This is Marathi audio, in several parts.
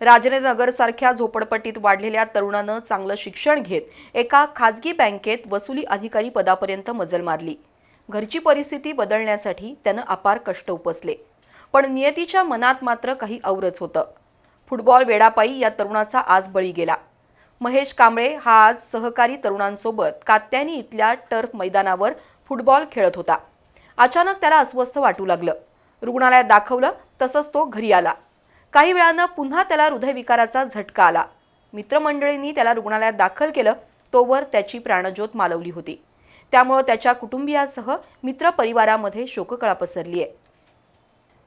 राजनेनगरसारख्या झोपडपट्टीत वाढलेल्या तरुणानं चांगलं शिक्षण घेत एका खाजगी बँकेत वसुली अधिकारी पदापर्यंत मजल मारली. घरची परिस्थिती बदलण्यासाठी त्यानं अपार कष्ट उपसले. पण नियतीच्या मनात मात्र काही औरच होतं. फुटबॉल वेडापायी या तरुणाचा आज बळी गेला. महेश कांबळे हा आज सहकारी तरुणांसोबत कात्यानी इथल्या टर्फ मैदानावर फुटबॉल खेळत होता. अचानक त्याला अस्वस्थ वाटू लागलं. रुग्णालयात दाखवलं तसंच तो घरी आला. काही वेळानं पुन्हा त्याला हृदयविकाराचा झटका आला. मित्रमंडळींनी त्याला रुग्णालयात दाखल केलं तोवर त्याची प्राणज्योत मालवली होती. त्यामुळं त्याच्या कुटुंबियासह मित्रपरिवारामध्ये शोककळा पसरली आहे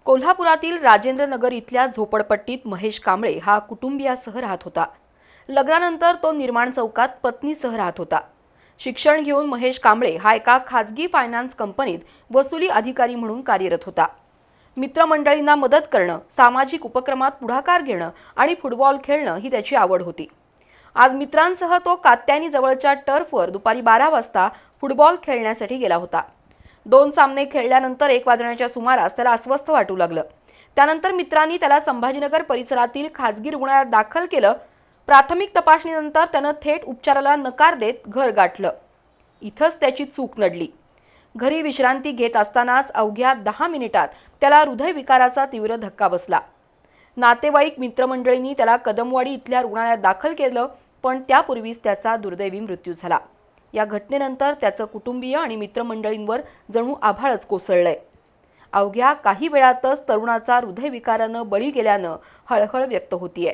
कोल्हापुरातील राजेंद्रनगर इथल्या झोपडपट्टीत महेश कांबळे हा कुटुंबियासह राहत होता. लग्नानंतर तो निर्माण चौकात पत्नीसह राहत होता. शिक्षण घेऊन महेश कांबळे हा एका खाजगी फायनान्स कंपनीत वसुली अधिकारी म्हणून कार्यरत होता. मित्रमंडळींना मदत करणं सामाजिक उपक्रमात पुढाकार घेणं आणि फुटबॉल खेळणं ही त्याची आवड होती. आज मित्रांसह तो कात्यानी जवळच्या टर्फवर दुपारी बारा वाजता फुटबॉल खेळण्यासाठी गेला होता. दोन सामने खेळल्यानंतर एक वाजण्याच्या सुमारास त्याला अस्वस्थ वाटू लागलं. त्यानंतर मित्रांनी त्याला संभाजीनगर परिसरातील खाजगी रुग्णालयात दाखल केलं. प्राथमिक तपासणीनंतर त्यानं थेट उपचाराला नकार देत घर गाठलं. इथंच त्याची चूक नडली घरी विश्रांती घेत असतानाच अवघ्या दहा मिनिटात त्याला हृदयविकाराचा तीव्र धक्का बसला. नातेवाईक मित्रमंडळींनी त्याला कदमवाडी इथल्या रुग्णालयात दाखल केलं पण त्यापूर्वीच त्याचा दुर्दैवी मृत्यू झाला. या घटनेनंतर त्याचं कुटुंबीय आणि मित्रमंडळींवर जणू आभाळच कोसळलंय. अवघ्या काही वेळातच तरुणाचा हृदयविकारानं बळी गेल्यानं हळहळ व्यक्त होतीये.